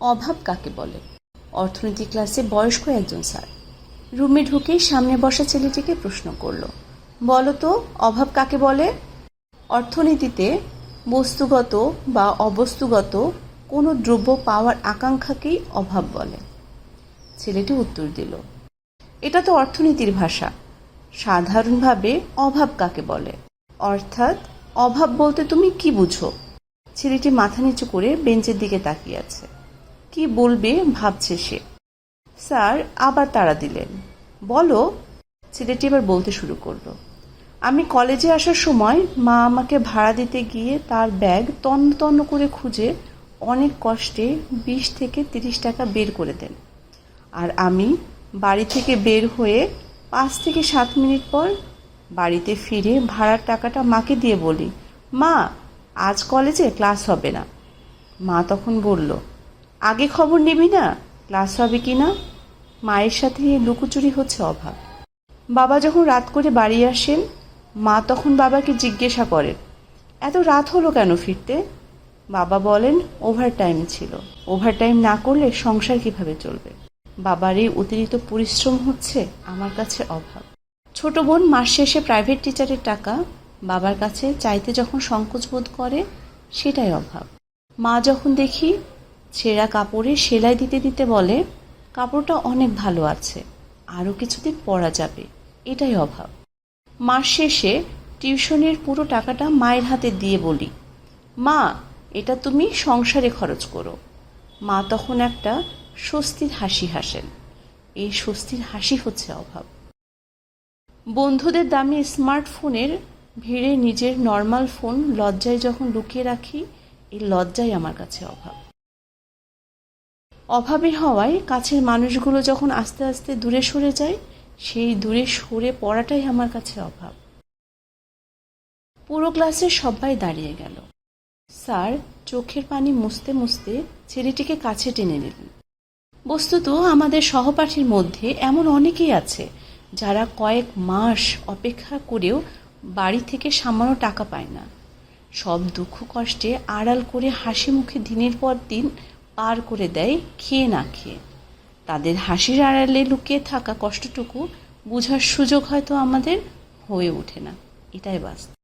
অভাব কাকে বলে? অর্থনীতি ক্লাসে বয়স্ক একজন স্যার। রুমে ঢুকেই সামনে বসা ছেলেটিকে প্রশ্ন করল, বলো তো, অভাব কাকে বলে? অর্থনীতিতে বস্তুগত বা অবস্তুগত কোনো দ্রব্য পাওয়ার আকাঙ্ক্ষাকেই অভাব বলে। ছেলেটি উত্তর দিল, এটা তো অর্থনীতির ভাষা। সাধারণভাবে অভাব কাকে বলে? অর্থাৎ অভাব বলতে তুমি কি বুঝো? ছেলেটি মাথা নিচু করে বেঞ্চের দিকে তাকিয়ে আছে। কি বলবে ভাবছে সে। স্যার, আবার তাড়া দিলেন। বলো। ছেলেটি এবার বলতে শুরু করল। আমি কলেজে আসার সময় মা আমাকে ভাড়া দিতে গিয়ে তার ব্যাগ তন্ন তন্ন করে খুঁজে অনেক কষ্টে বিশ থেকে তিরিশ টাকা বের করে দেন। আর আমি বাড়ি থেকে বের হয়ে পাঁচ থেকে সাত মিনিট পর বাড়িতে ফিরে ভাড়ার টাকাটা মাকে দিয়ে বলি, মা, আজ কলেজে ক্লাস হবে না। মা তখন বলল আগে খবর নিবি না? ক্লাস হবে কি না? মায়ের সাথে লুকোচুরি হচ্ছে অভাব। বাবা যখন রাত করে বাড়ি আসেন, মা তখন বাবাকে জিজ্ঞাসা করেন, এত রাত হলো কেন ফিরতে? বাবা বলেন ওভার টাইম ছিল। ওভার টাইম না করলে সংসার কীভাবে চলবে? বাবার এই অতিরিক্ত পরিশ্রম হচ্ছে আমার কাছে অভাব। ছোট বোন মাস শেষে প্রাইভেট টিচারের টাকা, বাবার কাছে চাইতে যখন সংকোচ বোধ করে, সেটাই অভাব। মা যখন দেখি ছেঁড়া কাপড়ে সেলাই দিতে দিতে বলে, কাপড়টা অনেক ভালো আছে আরও কিছুদিন পরা যাবে। এটাই অভাব। মাস শেষে টিউশনের পুরো টাকাটা মায়ের হাতে দিয়ে বলি, মা, এটা তুমি সংসারে খরচ করো। মা তখন একটা স্বস্তির হাসি হাসেন। এই স্বস্তির হাসি হচ্ছে অভাব। বন্ধুদের দামি স্মার্টফোনের ভিড়ে নিজের নর্মাল ফোন লজ্জায় যখন লুকিয়ে রাখি, এই লজ্জাই আমার কাছে অভাব। অভাবে হওয়ায় কাছের মানুষগুলো যখন আস্তে আস্তে দূরে সরে যায়, সেই দূরে সরে পড়াটাই আমার কাছে অভাব। পুরো ক্লাসে সবাই দাঁড়িয়ে গেল। স্যার, চোখের পানি মুছতে মুছতে ছেলেটিকে কাছে টেনে নিলেন। বস্তুত আমাদের সহপাঠীর মধ্যে এমন অনেকেই আছে, যারা কয়েক মাস অপেক্ষা করেও বাড়ি থেকে সামান্য টাকা পায় না। সব দুঃখ কষ্টে আড়াল করে হাসি মুখে দিনের পর দিন পার করে দেয়, খেয়ে না খেয়ে। তাদের হাসির আড়ালে লুকিয়ে থাকা কষ্টটুকু বোঝার সুযোগ হয়তো আমাদের হয়ে ওঠে না। এটাই বাস্তব।